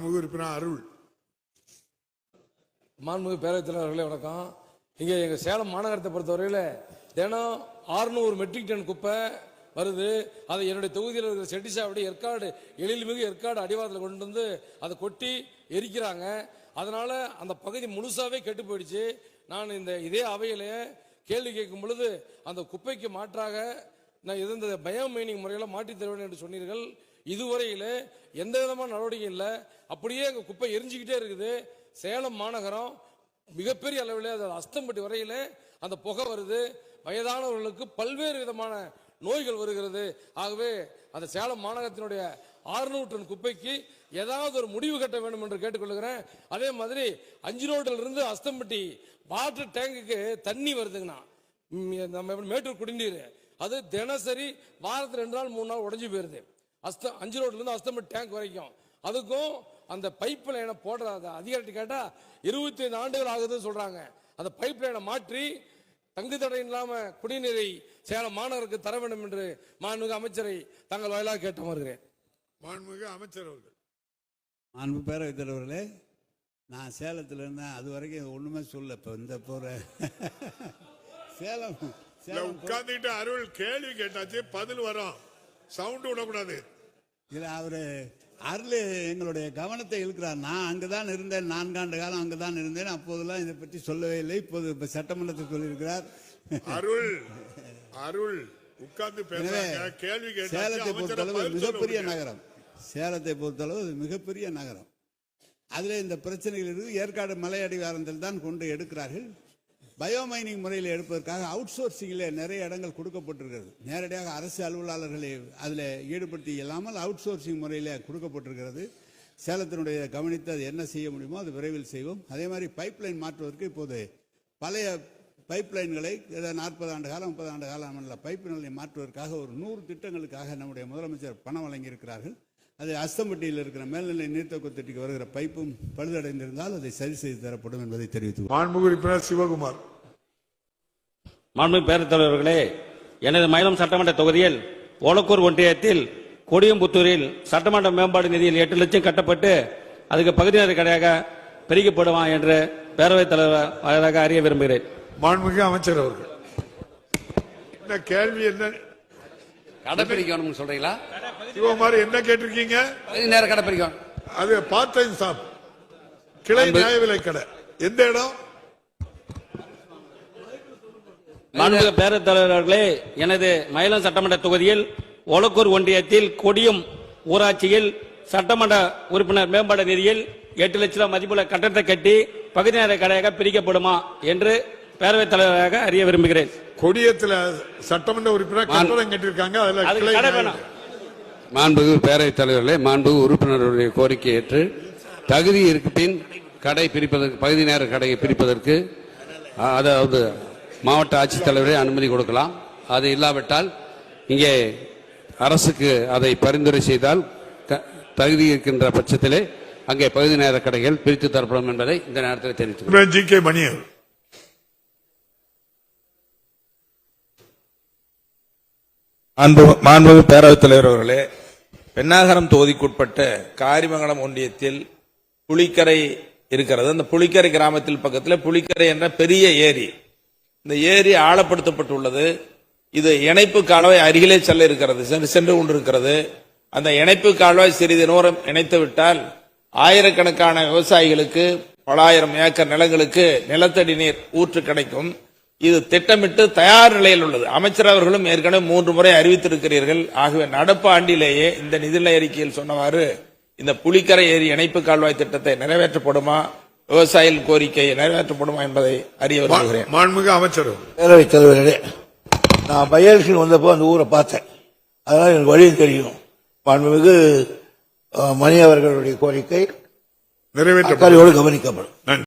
மாண்புமிகு உறுப்பினர் அருள். மாண்புமிகு பேரவைத் தலைவர்களே வணக்கம். இங்கே எங்கள் சேலம் மாநகரத்தை பொறுத்தவரையில் தினம் 600 மெட்ரிக் டன் குப்பை வருது. அதை என்னுடைய தொகுதியில் இருக்கிற செட்டிசாவடி ஏற்காடு எழில்மிகு ஏற்காடு அடிவாரத்தில் கொண்டு வந்து அதை கொட்டி எரிக்கிறாங்க. அதனால் அந்த பகுதி முழுசாகவே கெட்டு போயிடுச்சு. நான் இந்த இதே அவையிலே கேள்வி கேட்கும் பொழுது அந்த குப்பைக்கு மாற்றாக நான் இது இந்த பயோ மைனிங் முறையில் மாற்றித் தருவேன் என்று சொன்னீர்கள். இதுவரையில் எந்த விதமான நடவடிக்கை இல்லை. அப்படியே அங்கே குப்பை எரிஞ்சுக்கிட்டே இருக்குது. சேலம் மாநகரம் மிகப்பெரிய அளவில் அது அஸ்தம்பட்டி வரையில் அந்த புகை வருது. வயதானவர்களுக்கு பல்வேறு விதமான நோய்கள் வருகிறது. ஆகவே அந்த சேலம் மாநகரத்தினுடைய 600 டன் குப்பைக்கு ஏதாவது ஒரு முடிவு கட்ட வேண்டும் என்று கேட்டுக்கொள்கிறேன். அதே மாதிரி அஞ்சு ரோட்டில் இருந்து அஸ்தம்பட்டி வாட்டர் டேங்குக்கு தண்ணி வருதுங்கண்ணா. நம்ம எப்படி மேட்டூர் குடிநீர். அது தினசரி வாரத்தில் ரெண்டு நாள் மூணு நாள் உடைஞ்சு போயிருது. அஸ்த அஞ்சு ரோட்ல இருந்து அஸ்தம்பட்டி டேங்க் வரைக்கும். அதுக்கும் அந்த பைப் லைனை போடுற அதிகாரிட்ட கேட்டா இருபத்தி ஐந்து ஆண்டுகள் ஆகுதுன்னு சொல்றாங்க. அந்த பைப் லைனை மாற்றி தங்கு தடை இல்லாம குடிநீரை சேலம் மாநகருக்கு தர வேண்டும் என்று மாண்புமிகு அமைச்சரை தங்கள் வாயிலாக கேட்டு வருகிறேன் மாண்புமிகு அமைச்சர் அவர்கள். அன்பு பேரவைத் தலைவர்களே நான் சேலத்தில் இருந்தேன். அது வரைக்கும் ஒன்றுமே சொல்ல இப்போ இந்த போகிற சேலம் இல்ல உட்கார்ந்துட்டு அருள் கேள்வி கேட்டாச்சு பதில் வரும். சவுண்ட் விடக்கூடாது. இதில் அவர் அருள் எங்களுடைய கவனத்தை இழுக்கிறார். நான் அங்கே தான் இருந்தேன் நான்காண்டு காலம் அங்கே தான் இருந்தேன். அப்போதெல்லாம் இதை பற்றி சொல்லவே இல்லை. இப்போது இப்போ சட்டமன்றத்தில் சொல்லியிருக்கிறார். அருள் அருள் உட்கார்ந்து கேள்வி சேலத்தை பொறுத்தளவு மிகப்பெரிய. நகரம். சேலத்தை பொறுத்தளவு மிகப்பெரிய நகரம். அதில் இந்த பிரச்சனைகள் இருந்து ஏற்காடு மலை அடிவாரத்தில் தான் கொண்டு எடுக்கிறார்கள். பயோமைனிங் முறையில் எடுப்பதற்காக அவுட் சோர்சிங்கில் நிறைய இடங்கள் கொடுக்கப்பட்டிருக்கிறது. நேரடியாக அரசு அலுவலாளர்களை அதில் ஈடுபடுத்தி இல்லாமல் அவுட் சோர்சிங் முறையில் கொடுக்கப்பட்டிருக்கிறது. சேலத்தினுடைய கவனித்து அது என்ன செய்ய முடியுமோ அது விரைவில் செய்வோம். அதே மாதிரி பைப்லைன் மாற்றுவதற்கு இப்போது பழைய பைப்லைன்களை நாற்பது ஆண்டு காலம் முப்பது ஆண்டு காலம் அல்ல பைப் மாற்றுவதற்காக ஒரு நூறு திட்டங்களுக்காக நம்முடைய முதலமைச்சர் பணம் வழங்கியிருக்கிறார்கள். அது அஸ்தம்பட்டியில் இருக்கிற மேல்நிலை நீர்த்தொக்கு திட்டிக்கு வருகிற பைப்பும் பழுதடைந்திருந்தால் அதை சரி செய்து தரப்படும் என்பதை தெரிவித்து மாண்புமிகு சிவகுமார். மாண்புமிகு பேரவைத் தலைவர்களே எனது மயிலம் சட்டமன்ற தொகுதியில் ஒலக்கூர் ஒன்றியத்தில் கொடியம்புத்தூரில் சட்டமன்ற மேம்பாடு நிதியில் எட்டு லட்சம் கட்டப்பட்டு அதுக்கு பகுதியினர் கடையாக பிரிக்கப்படுமா என்று பேரவைத் தலைவர் வாயிலாக அறிய விரும்புகிறேன். மாண்புமிகு அமைச்சர் அவர்கள் என்ன கேள்வி என்ன? கடை பிரிக்கணும்னு சொல்றீங்களா? சிவகுமார் என்ன கேட்டிருக்கீங்க? நேரம் கடை பிரிக்கணும். அது பார்ட் டைம் ஷாப் கிளை நியாய விலை கடை. எந்த இடம்? மாண்புமிகு பேரவைத் தலைவர்களே எனது மயிலம் சட்டமன்ற தொகுதியில் ஒலக்கூர் ஒன்றியத்தில் கொடியும் ஊராட்சியில் சட்டமன்ற உறுப்பினர் மேம்பாடு நிதியில் எட்டு லட்சம் ரூபாய் மதிப்புள்ள கட்டடத்தை கட்டி பகுதி நேர கடையாக பிரிக்கப்படுமா என்று பேரவைத் தலைவராக அறிய விரும்புகிறேன் கொடியத்துல சட்டமன்ற உறுப்பினர் கட்டடம் கட்டியிருக்காங்க அதுல அதுக்கு கடை நியாய வேணும். விலை. மாண்புமிகு பேரவைத் தலைவர்களே மாண்புமிகு உறுப்பினருடைய கோரிக்கை ஏற்று தகுதி இருப்பின் கடை பிரிப்பதற்கு பகுதி நேர கடையை பிரிப்பதற்கு அ, அதாவது மாவட்ட ஆட்சித்தலைவரே அனுமதி கொடுக்கலாம். அது இல்லாவிட்டால் இங்கே அரசுக்கு அதை பரிந்துரை செய்தால் தகுதி இருக்கின்ற பட்சத்திலே அங்கே பகுதி நேர கடைகள் பிரித்து தரப்படும் என்பதை இந்த நேரத்தில் தெரிவித்துக் ஜி கே மணி அவர்கள். அன்பு மாண்புமிகு பேரவைத் தலைவர் அவர்களே பெண்ணாகரம் தொகுதிக்குட்பட்ட காரிமங்கலம் ஒன்றியத்தில் புலிக்கரை இருக்கிறது. அந்த புலிக்கரை கிராமத்தில் பக்கத்தில் புலிக்கரை என்ற பெரிய ஏரி. இந்த ஏரி ஆழப்படுத்தப்பட்டுள்ளது. இது இணைப்பு கால்வாய் அருகிலே செல்ல இருக்கிறது சென்று சென்று கொண்டிருக்கிறது. அந்த இணைப்பு கால்வாய் சிறிது தூரம் இணைத்து விட்டால் ஆயிரக்கணக்கான விவசாயிகளுக்கு பலாயிரம் ஏக்கர் நிலங்களுக்கு நிலத்தடி நீர் ஊற்று கிடைக்கும். இது திட்டமிட்டு தயார் நிலையில் உள்ளது. அமைச்சர் அவர்களும் ஏற்கனவே மூன்று முறை அறிவித்திருக்கிறீர்கள். ஆகவே நடப்பு ஆண்டிலேயே இந்த நிதிநிலை அறிக்கையில் சொன்னவாறு இந்த புலிக்கரை ஏரி இணைப்பு கால்வாய் திட்டத்தை நிறைவேற்றப்படுமா? விவசாயிகள் கோரிக்கை நிறைவேற்றப்படுமா என்பதை அறிய விரும்புகிறேன். மாண்புமிகு அமைச்சர். பேரவைத் தலைவர்களே நான் பையல்கள் வந்தப்போ அந்த ஊரை பார்த்தேன். அதனால எனக்கு வழி தெரியும். மாண்புமிகு மணி அவர்களுடைய கோரிக்கை நிறைவேற்றப்படும். கவனிக்கப்படும். நன்றி.